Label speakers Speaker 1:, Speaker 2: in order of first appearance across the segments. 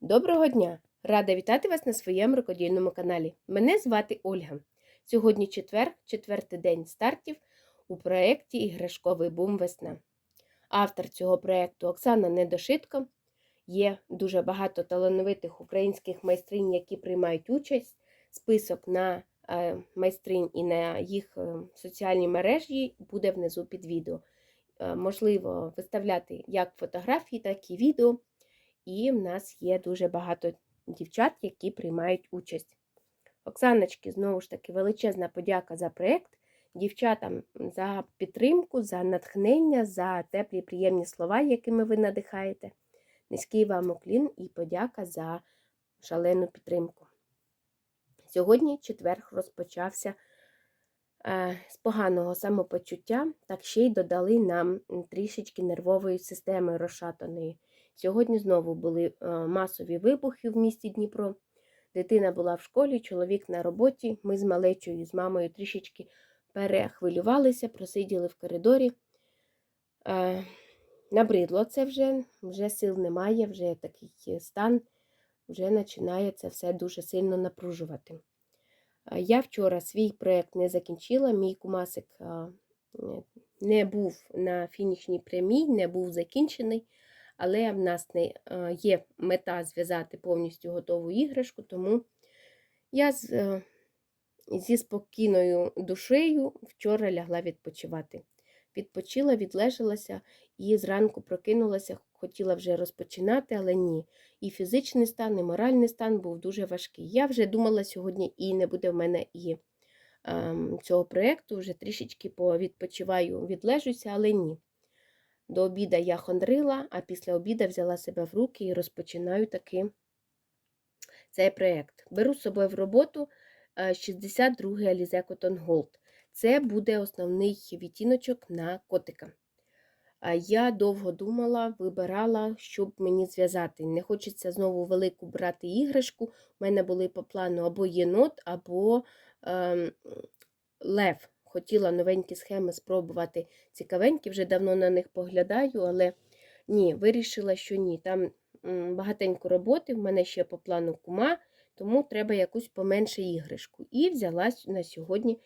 Speaker 1: Доброго дня! Рада вітати вас на своєму рукодільному каналі. Мене звати Ольга. Сьогодні четвер, четвертий день стартів у проєкті Іграшковий бум весна. Автор цього проєкту Оксана Недошитко. Є дуже багато талановитих українських майстринь, які приймають участь. Список на е, майстринь і на їх е, соціальні мережі буде внизу під відео. Е, Можливо, виставляти як фотографії, так і відео. І в нас є дуже багато дівчат, які приймають участь. Оксаночки, знову ж таки, величезна подяка за проєкт, дівчатам за підтримку, за натхнення, за теплі приємні слова, якими ви надихаєте. Низький вам уклін і подяка за шалену підтримку. Сьогодні четверг розпочався е, з поганого самопочуття, так ще й додали нам трішечки нервової системи розшатаної. Сьогодні знову були е, масові вибухи в місті Дніпро. Дитина була в школі, чоловік на роботі. Ми з малечою з мамою трішечки перехвилювалися, просиділи в коридорі. Е, Набридло це вже, вже сил немає, вже такий стан, вже починає це все дуже сильно напружувати. Е, Я вчора свій проєкт не закінчила, мій кумасик не був на фінішній прямій, не був закінчений але в нас не е, є мета зв'язати повністю готову іграшку, тому я з, е, зі спокійною душею вчора лягла відпочивати. Відпочила, відлежалася і зранку прокинулася, хотіла вже розпочинати, але ні. І фізичний стан, і моральний стан був дуже важкий. Я вже думала сьогодні і не буде в мене і ем, цього проєкту, вже трішечки повідпочиваю, відлежуся, але ні. До обіда я хондрила, а після обіда взяла себе в руки і розпочинаю таки цей проєкт. Беру з собою в роботу 62-й Alize Cotton Gold. Це буде основний відтіночок на котика. Я довго думала, вибирала, щоб мені зв'язати. Не хочеться знову велику брати іграшку. У мене були по плану або єнот, або ем, лев. Хотіла новенькі схеми спробувати цікавенькі, вже давно на них поглядаю, але ні, вирішила, що ні. Там багатенько роботи, в мене ще по плану кума, тому треба якусь поменше іграшку. І взяла на сьогодні,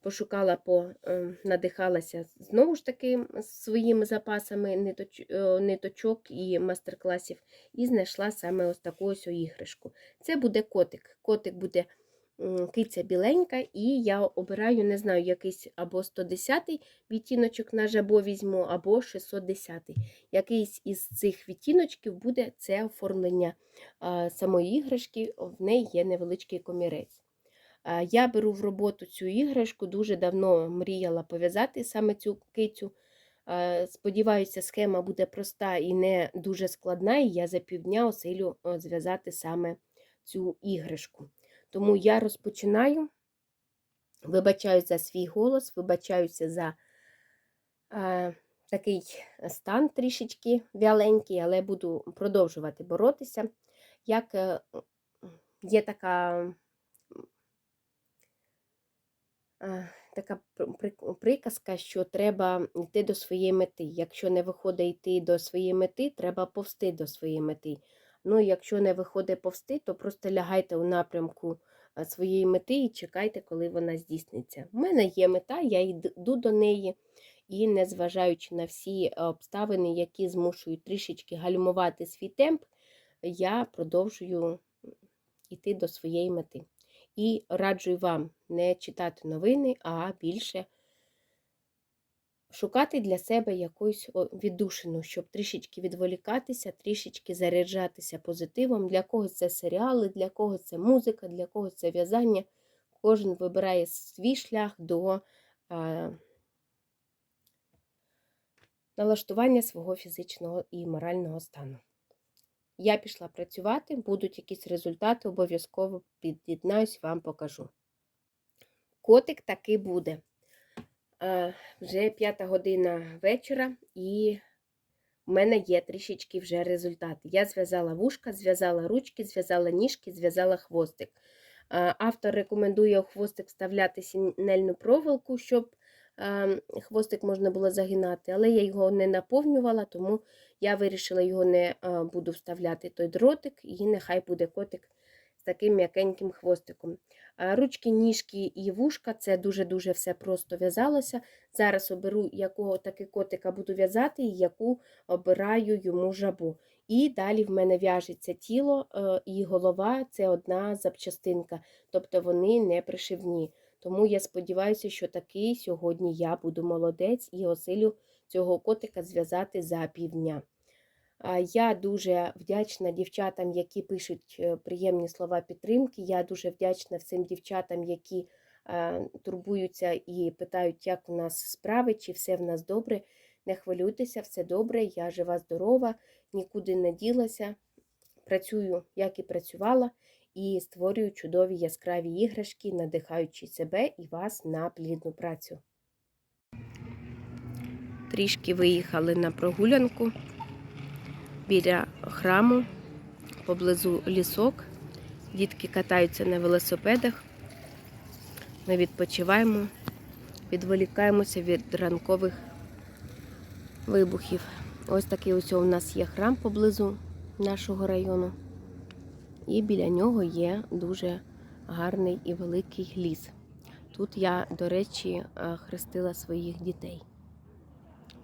Speaker 1: пошукала, по, надихалася знову ж таки своїми запасами ниточ, ниточок і мастер-класів, і знайшла саме ось таку ось іграшку. Це буде котик. Котик буде киця біленька, і я обираю, не знаю, якийсь або 110-й відтіночок на жабо візьму, або 610-й. Якийсь із цих відтіночків буде це оформлення самої іграшки, в неї є невеличкий комірець. Я беру в роботу цю іграшку, дуже давно мріяла пов'язати саме цю кицю. Сподіваюся, схема буде проста і не дуже складна, і я за півдня осилю зв'язати саме цю іграшку. Тому я розпочинаю, вибачаюся за свій голос, вибачаюся за е, такий стан трішечки вяленький, але буду продовжувати боротися. Як е, є така е, така приказка, що треба йти до своєї мети. Якщо не виходить йти до своєї мети, треба повсти до своєї мети. Ну, якщо не виходить повсти, то просто лягайте у напрямку своєї мети і чекайте, коли вона здійсниться. У мене є мета, я йду до неї, і, незважаючи на всі обставини, які змушують трішечки гальмувати свій темп, я продовжую йти до своєї мети. І раджу вам не читати новини, а більше шукати для себе якусь віддушину, щоб трішечки відволікатися, трішечки заряджатися позитивом. Для когось це серіали, для когось це музика, для когось це в'язання. Кожен вибирає свій шлях до а, налаштування свого фізичного і морального стану. Я пішла працювати, будуть якісь результати, обов'язково під'єднаюсь, вам покажу. Котик таки буде. Вже п'ята година вечора, і в мене є трішечки вже результати. Я зв'язала вушка, зв'язала ручки, зв'язала ніжки, зв'язала хвостик. Автор рекомендує у хвостик вставляти сінельну проволоку, щоб хвостик можна було загинати, але я його не наповнювала, тому я вирішила його не буду вставляти той дротик, і нехай буде котик таким м'якеньким хвостиком. Ручки, ніжки і вушка це дуже-дуже все просто в'язалося. Зараз оберу, якого таки котика буду в'язати, і яку обираю йому жабу. І далі в мене в'яжеться тіло е, і голова це одна запчастинка, тобто вони не пришивні. Тому я сподіваюся, що таки сьогодні я буду молодець і осилю цього котика зв'язати за півдня. Я дуже вдячна дівчатам, які пишуть е, приємні слова підтримки. Я дуже вдячна всім дівчатам, які турбуються і питають, як у нас справи, чи все в нас добре. Не хвилюйтеся, все добре, я жива, здорова, нікуди не ділася. Працюю, як і працювала, і створюю чудові яскраві іграшки, надихаючи себе і вас на плідну працю. Трішки виїхали на прогулянку біля храму, поблизу лісок. Дітки катаються на велосипедах. Ми відпочиваємо, відволікаємося від ранкових вибухів. Ось такий ось у нас є храм поблизу нашого району. І біля нього є дуже гарний і великий ліс. Тут я, до речі, е, хрестила своїх дітей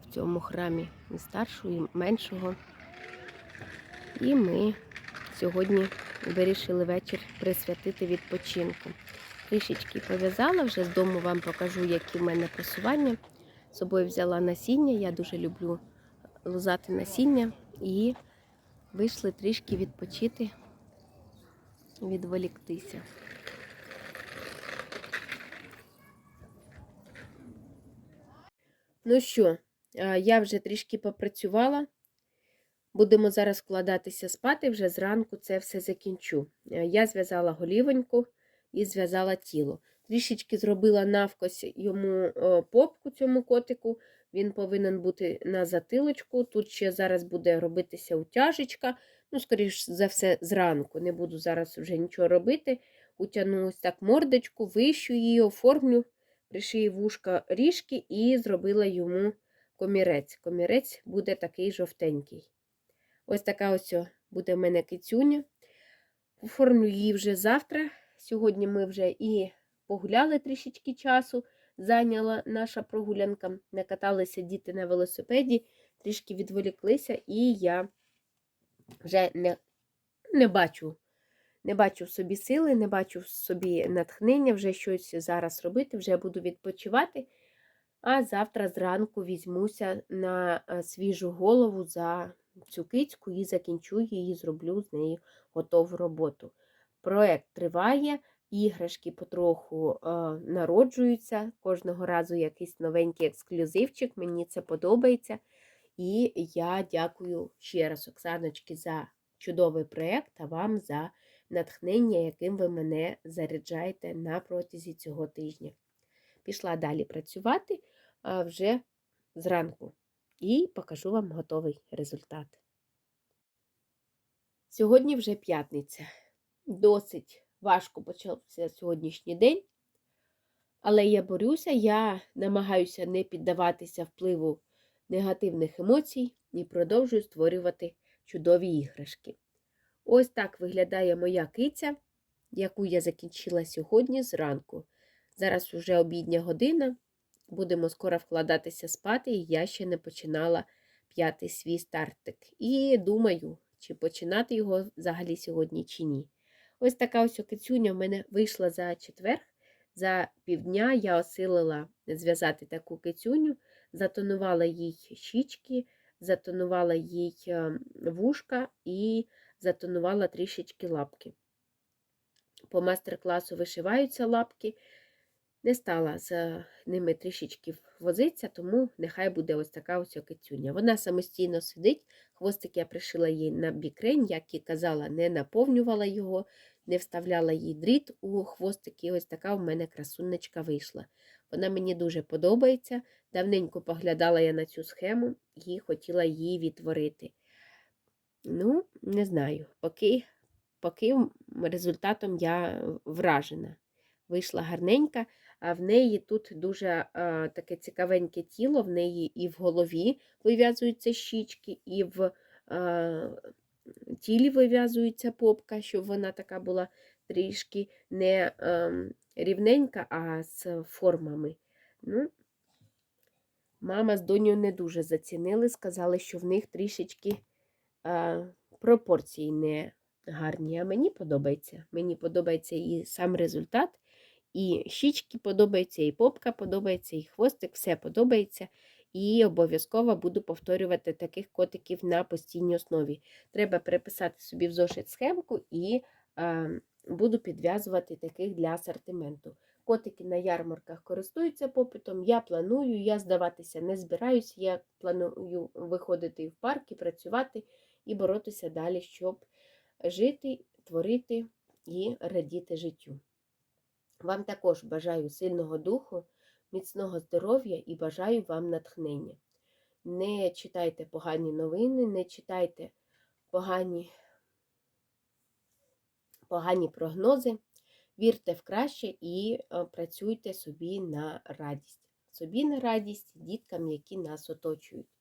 Speaker 1: в цьому храмі і старшого, і меншого. І ми сьогодні вирішили вечір присвятити відпочинку. Трішечки пов'язала, вже з дому вам покажу, які в мене просування. З собою взяла насіння, я дуже люблю лузати насіння і вийшли трішки відпочити, відволіктися. Ну що, я вже трішки попрацювала. Будемо зараз вкладатися спати, вже зранку це все закінчу. Е, Я зв'язала голівоньку і зв'язала тіло. Трішечки зробила навкось йому попку цьому котику. Він повинен бути на затилочку. Тут ще зараз буде робитися утяжечка. Ну, скоріш за все, зранку. Не буду зараз вже нічого робити. Утягну ось так мордочку, вищу її, оформлю, пришию вушка ріжки і зробила йому комірець. Комірець буде такий жовтенький. Ось така ось буде в мене кицюня. Оформлю її вже завтра. Сьогодні ми вже і погуляли трішечки часу, зайняла наша прогулянка. Накаталися діти на велосипеді, трішки відволіклися, і я вже не, не бачу. Не бачу в собі сили, не бачу в собі натхнення, вже щось зараз робити, вже буду відпочивати. А завтра зранку візьмуся на е, свіжу голову за цю кицьку і закінчу її, зроблю з нею готову роботу. Проект триває, іграшки потроху е, народжуються. Кожного разу якийсь новенький ексклюзивчик, мені це подобається. І я дякую ще раз, Оксаночки, за чудовий проєкт, а вам за натхнення, яким ви мене заряджаєте на протязі цього тижня. Пішла далі працювати вже зранку і покажу вам готовий результат. Сьогодні вже п'ятниця. Досить важко почався сьогоднішній день, але я борюся, я намагаюся не піддаватися впливу негативних емоцій і продовжую створювати чудові іграшки. Ось так виглядає моя киця, яку я закінчила сьогодні зранку. Зараз вже обідня година, будемо скоро вкладатися спати, і я ще не починала п'ятий свій стартик. І думаю, чи починати його взагалі сьогодні, чи ні. Ось така ось кицюня в мене вийшла за четвер. За півдня я осилила зв'язати таку кицюню, затонувала їй щічки, затонувала їй ем, вушка і затонувала трішечки лапки. По мастер-класу вишиваються лапки. Не стала з ними трішечки возитися, тому нехай буде ось така ось кицюня. Вона самостійно сидить, хвостик я пришила їй на бікрень, як і казала, не наповнювала його, не вставляла їй дріт у хвостик, і ось така в мене красунечка вийшла. Вона мені дуже подобається. Давненько поглядала я на цю схему і хотіла її відтворити. Ну, не знаю, поки, поки результатом я вражена. Вийшла гарненька. В неї тут дуже таке цікавеньке тіло, в неї і в голові вив'язуються щічки, і в тілі вив'язується попка, щоб вона така була трішки не е, рівненька, а з формами. Ну, Мама з доню не дуже зацінили, сказали, що в них трішечки пропорції не гарні. А мені подобається. Мені подобається і сам результат, і щічки подобаються, і попка подобається, і хвостик, все подобається. І обов'язково буду повторювати таких котиків на постійній основі. Треба переписати собі в зошит схемку і е, буду підв'язувати таких для асортименту. Котики на ярмарках користуються попитом. Я планую, я здаватися не збираюся. Я планую виходити в парк і працювати і боротися далі, щоб жити, творити і радіти життю. Вам також бажаю сильного духу, міцного здоров'я і бажаю вам натхнення. Не читайте погані новини, не читайте погані, погані прогнози. Вірте в краще і е, працюйте собі на радість. Собі на радість діткам, які нас оточують.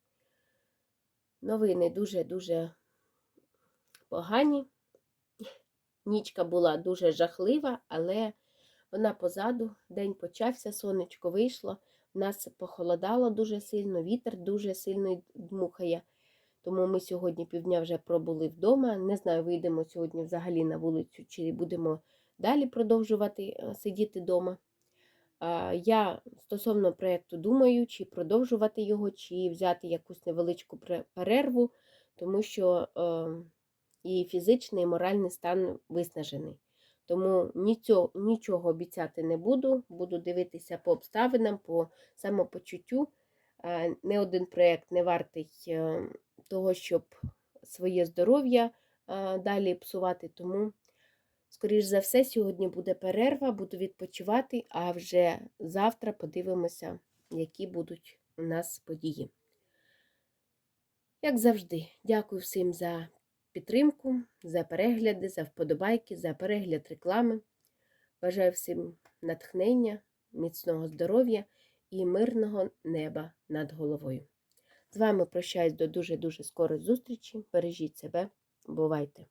Speaker 1: Новини дуже-дуже погані. Нічка була дуже жахлива, але вона позаду, день почався, сонечко вийшло, в нас похолодало дуже сильно, вітер дуже сильно дмухає. Тому ми сьогодні півдня вже пробули вдома. Не знаю, вийдемо сьогодні взагалі на вулицю, чи будемо далі продовжувати е, сидіти вдома. Я стосовно проєкту думаю, чи продовжувати його, чи взяти якусь невеличку перерву, тому що е, і фізичний, і моральний стан виснажений. Тому нічого, обіцяти не буду, буду дивитися по обставинам, по самопочуттю. Е, не один проєкт не вартий того, щоб своє здоров'я далі псувати. Тому Скоріш за все, сьогодні буде перерва, буду відпочивати, а вже завтра подивимося, які будуть у нас події. Як завжди, дякую всім за підтримку, за перегляди, за вподобайки, за перегляд реклами. Бажаю всім натхнення, міцного здоров'я і мирного неба над головою. З вами прощаюсь до дуже-дуже скорої зустрічі. Бережіть себе, бувайте!